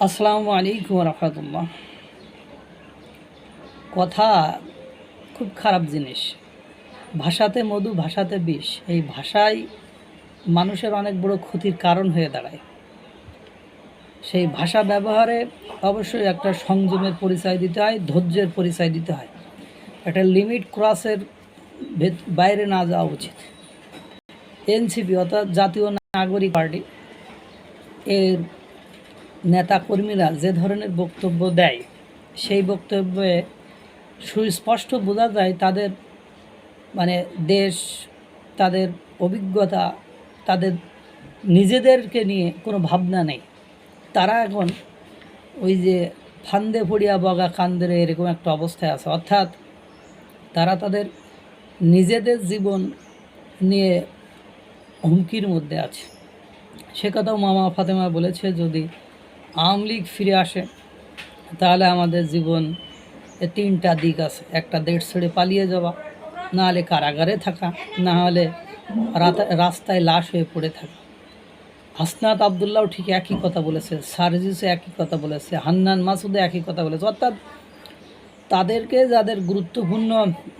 আসসালামু আলাইকুম রহমতুল্লাহ। কথা খুব খারাপ জিনিস। ভাষাতে মধু, ভাষাতে বিষ, এই ভাষাই মানুষের অনেক বড় ক্ষতির কারণ হয়ে দাঁড়ায়। সেই ভাষা ব্যবহারে অবশ্যই একটা সংযমের পরিচয় দিতে হয়, ধৈর্যের পরিচয় দিতে হয়। একটা লিমিট ক্রসের বাইরে না যাওয়া উচিত। এনসিপি অর্থাৎ জাতীয় নাগরিক পার্টি, এর নেতাকর্মীরা যে ধরনের বক্তব্য দেয়, সেই বক্তব্যে সুস্পষ্ট বোঝা যায় তাদের মানে দেশ, তাদের অভিজ্ঞতা, তাদের নিজেদেরকে নিয়ে কোনো ভাবনা নেই। তারা এখন ওই যে ফান্দে পড়িয়া বগা কান্দরে এরকম একটা অবস্থায় আছে। অর্থাৎ তারা তাদের নিজেদের জীবন নিয়ে হুমকির মধ্যে আছে। সে কথাও মামা ফাতেমা বলেছে, যদি আওয়ামী লীগ ফিরে আসে, তাহলে আমাদের জীবন তিনটা দিক আছে। একটা দেশ ছেড়ে পালিয়ে যাওয়া না হলে কারাগারে থাকা না হলে রাস্তায় লাশ হয়ে পড়ে থাকা। হাসনাত আবদুল্লাহ ঠিক একই কথা বলেছে, সার্জিসও একই কথা বলেছে, হান্নান মাসুদও একই কথা বলেছে। অর্থাৎ তাদেরকে যাদের গুরুত্বপূর্ণ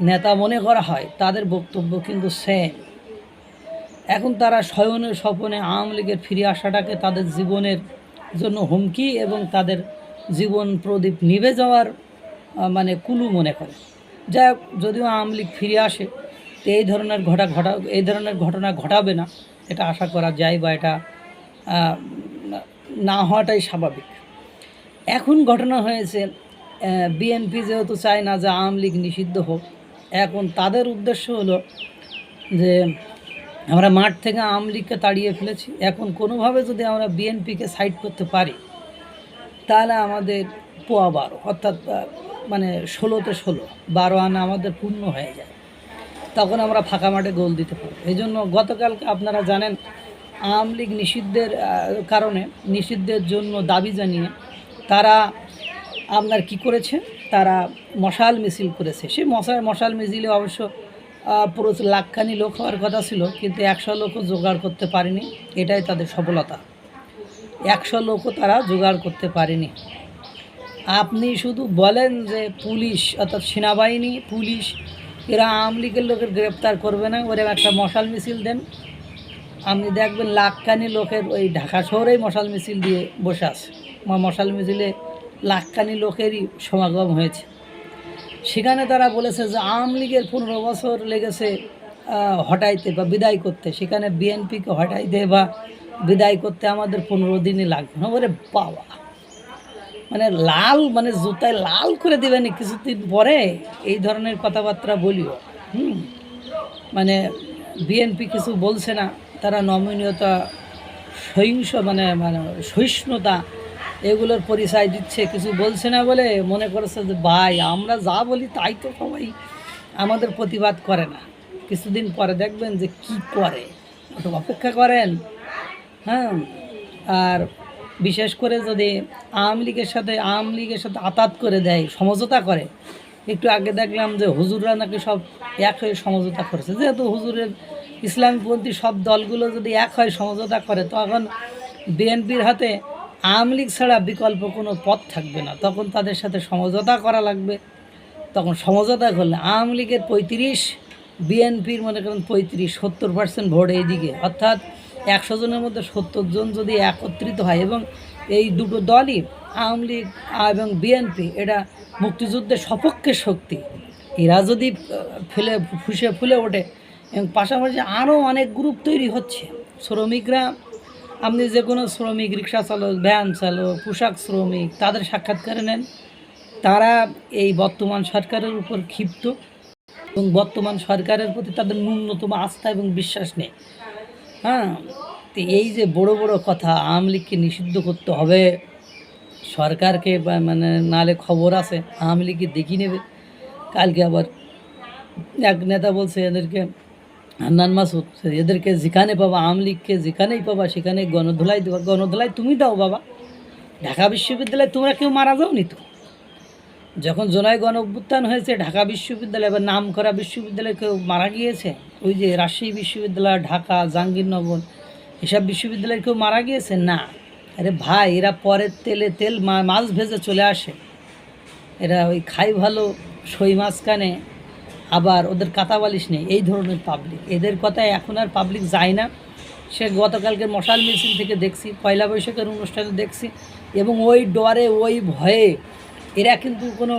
নেতা মনে করা হয়, তাদের বক্তব্য কিন্তু সেম এখন তারা শয়নে স্বপনে আওয়ামী লীগের ফিরে আসাটাকে তাদের জীবনের জন্য হুমকি এবং তাদের জীবন প্রদীপ নিভে যাওয়ার মানে কুলু মনে করে। যাই হোক, যদিও আওয়ামী লীগ ফিরে আসে, তো এই ধরনের ঘটা ঘটা, এই ধরনের ঘটনা ঘটাবে না, এটা আশা করা যায় বা এটা না হওয়াটাই স্বাভাবিক। এখন ঘটনা হয়েছে বিএনপি যেহেতু চায় না যে আওয়ামী লীগ নিষিদ্ধ হোক, এখন তাদের উদ্দেশ্য হলো যে আমরা মাঠ থেকে আওয়ামী লীগকে তাড়িয়ে ফেলেছি। এখন কোনোভাবে যদি আমরা বিএনপিকে সাইড করতে পারি, তাহলে আমাদের পোয়া বারো, অর্থাৎ মানে ষোলোতে ষোলো, বারো আনা আমাদের পূর্ণ হয়ে যায়। তখন আমরা ফাঁকা মাঠে গোল দিতে পারব। এই জন্য গতকালকে আপনারা জানেন, আওয়ামী লীগ নিষিদ্ধের কারণে, নিষিদ্ধের জন্য দাবি জানিয়ে তারা আপনার কি করেছে? তারা মশাল মিছিল করেছে। সেই মশাল মশাল মিছিলে অবশ্য পুরো লাখখানি লোক হওয়ার কথা ছিল, কিন্তু একশো লোকও জোগাড় করতে পারেনি। এটাই তাদের সফলতা। একশো লোকও তারা জোগাড় করতে পারেনি। আপনি শুধু বলেন যে পুলিশ, অর্থাৎ সেনাবাহিনী, পুলিশ, এরা আওয়ামী লীগের লোকের গ্রেপ্তার করবে না, ওরা একটা মশাল মিছিল দেন। আপনি দেখবেন লাখখানি লোকের ওই ঢাকা শহরেই মশাল মিছিল দিয়ে বসে আছে। মশাল মিছিলে লাখখানি লোকেরই সমাগম হয়েছে। সেখানে তারা বলেছে যে আওয়ামী লীগের পনেরো বছর লেগেছে হটাইতে বা বিদায় করতে। সেখানে বিএনপিকে হটাইতে বা বিদায় করতে আমাদের পনেরো দিনই লাগবে না। বলে বাবা। মানে লাল মানে জুতায় লাল করে দেবেন কিছুদিন পরে, এই ধরনের কথাবার্তা বলিও। হুম। মানে বিএনপি কিছু বলছে না, তারা নমনীয়তা, সহিংস মানে মানে সহিষ্ণুতা এগুলোর পরিচয় দিচ্ছে, কিছু বলছে না বলে মনে করেছে যে, ভাই, আমরা যা বলি তাই তো সবাই আমাদের প্রতিবাদ করে না। কিছুদিন পরে দেখবেন যে কি করে একটু অপেক্ষা করেন হ্যাঁ? আর বিশেষ করে যদি আওয়ামী লীগের সাথে, আওয়ামী লীগের সাথে আতাত করে দেয়, সমঝোতা করে, একটু আগে দেখলাম যে হুজুররা নাকি সব এক হয়ে সমঝোতা করেছে। যেহেতু হুজুরের ইসলামপন্থী সব দলগুলো যদি এক হয়ে সমঝোতা করে, তখন বিএনপির হাতে আওয়ামী লীগ ছাড়া বিকল্প কোনো পথ থাকবে না। তখন তাদের সাথে সমঝোতা করা লাগবে। তখন সমঝোতা করলে আওয়ামী লীগের পঁয়ত্রিশ, বিএনপির মনে করেন পঁয়ত্রিশ, সত্তর পার্সেন্ট ভোট এইদিকে। অর্থাৎ একশো জনের মধ্যে সত্তর জন যদি একত্রিত হয় এবং এই দুটো দলই আওয়ামী লীগ এবং বিএনপি এটা মুক্তিযুদ্ধের সপক্ষে শক্তি। এরা যদি ফেলে, ফুসে ফুলে ওঠে এবং পাশাপাশি আরও অনেক গ্রুপ তৈরি হচ্ছে। শ্রমিকরা আপনি যে কোনো শ্রমিক, রিক্সা চালক, ভ্যান চালক, পোশাক শ্রমিক, তাদের সাক্ষাৎকারে নেন। তারা এই বর্তমান সরকারের উপর ক্ষিপ্ত এবং বর্তমান সরকারের প্রতি তাদের ন্যূনতম আস্থা এবং বিশ্বাস নেই। হ্যাঁ তো এই যে বড় বড় কথা আওয়ামী লীগকে নিষিদ্ধ করতে হবে, সরকারকে মানে নালে খবর আছে, আওয়ামী লীগকে দেখিয়ে নেবে। কালকে আবার এক নেতা বলছে এদেরকে হান্নান মাসুদ এদেরকে যেখানে পাবা, আওয়ামী লীগকে যেখানেই পাবা, সেখানে গণধোলাই দেবা গণধোলাই তুমি দাও বাবা। ঢাকা বিশ্ববিদ্যালয়ে তোমরা কেউ মারা যাওনি তো? যখন জোনাই গণ অভ্যুত্থান হয়েছে, ঢাকা বিশ্ববিদ্যালয় বা নাম করা বিশ্ববিদ্যালয়ে কেউ মারা গিয়েছে? ওই যে রাজশাহী বিশ্ববিদ্যালয়, ঢাকা, জাহাঙ্গীরনগর, এসব বিশ্ববিদ্যালয়ে কেউ মারা গিয়েছে? না। আরে ভাই, এরা পরের তেলে তেল মাছ ভেজে চলে আসে। এরা ওই খাই ভালো, সই মাছ কানে। আবার ওদের কাতা বালিশ নেই, এই ধরনের পাবলিক এদের কথায় এখন আর পাবলিক যায় না। সে গতকালকে মশাল মিছিল থেকে দেখছি, পয়লা বৈশাখের অনুষ্ঠানে দেখছি এবং ওই ডরে ওই ভয়ে এরা কিন্তু কোনো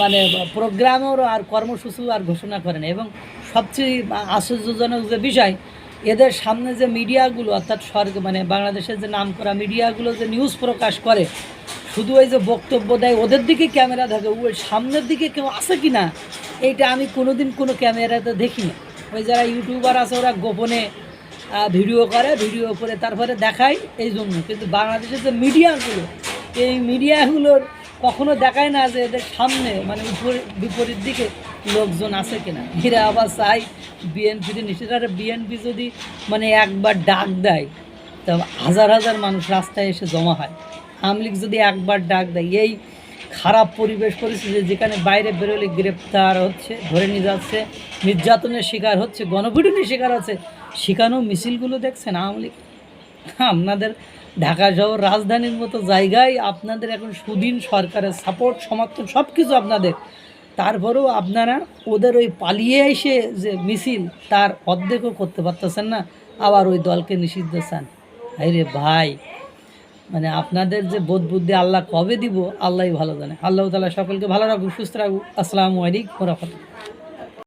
মানে প্রোগ্রামও আর কর্মসূচিও আর ঘোষণা করে না। এবং সবচেয়ে আশ্চর্যজনক যে বিষয়, এদের সামনে যে মিডিয়াগুলো, অর্থাৎ সরকার মানে বাংলাদেশের যে নামকরা মিডিয়াগুলো যে নিউজ প্রকাশ করে, শুধু ওই যে বক্তব্য দেয়, ওদের দিকে ক্যামেরা থাকে ওই সামনের দিকে কেউ আছে কি না এইটা আমি কোনোদিন কোনো ক্যামেরাতে দেখি না ওই যারা ইউটিউবার আছে, ওরা গোপনে ভিডিও করে ভিডিও করে তারপরে দেখায় এই জন্য। কিন্তু বাংলাদেশের যে মিডিয়াগুলো, এই মিডিয়াগুলোর কখনো দেখায় না যে এদের সামনে মানে বিপরীত দিকে লোকজন আছে কিনা। এরা আবার চাই বিএনপিতে নিশ্চিত বিএনপি যদি মানে একবার ডাক দেয়, তা হাজার হাজার মানুষ রাস্তায় এসে জমা হয়। আওয়ামী লীগ যদি একবার ডাক দেয়, এই খারাপ পরিবেশ পরিস্থিতি যেখানে বাইরে বেরোলে গ্রেপ্তার হচ্ছে, ধরে নিয়ে যাচ্ছে, নির্যাতনের শিকার হচ্ছে, গণপিটুনির শিকার হচ্ছে। সেখানেও মিছিলগুলো দেখছেন আওয়ামী লীগ? আপনাদের ঢাকা শহর রাজধানীর মতো জায়গায় আপনাদের এখন সুদিন সরকারের সাপোর্ট সমর্থন সব কিছু আপনাদের। তারপরেও আপনারা ওদের ওই পালিয়ে এসে যে মিছিল, তার অর্ধেকও করতে পারতেছেন না। আবার ওই দলকে নিষিদ্ধ চান। রে ভাই মানে আপনাদের যে বোধ বুদ্ধি আল্লাহ কবে দিব আল্লাহ ভালো জানে। আল্লাহ তালা সকলকে ভালো রাখুক, সুস্থ রাখুক। আসসালামু আলাইকুম রহমতুল্লাহ।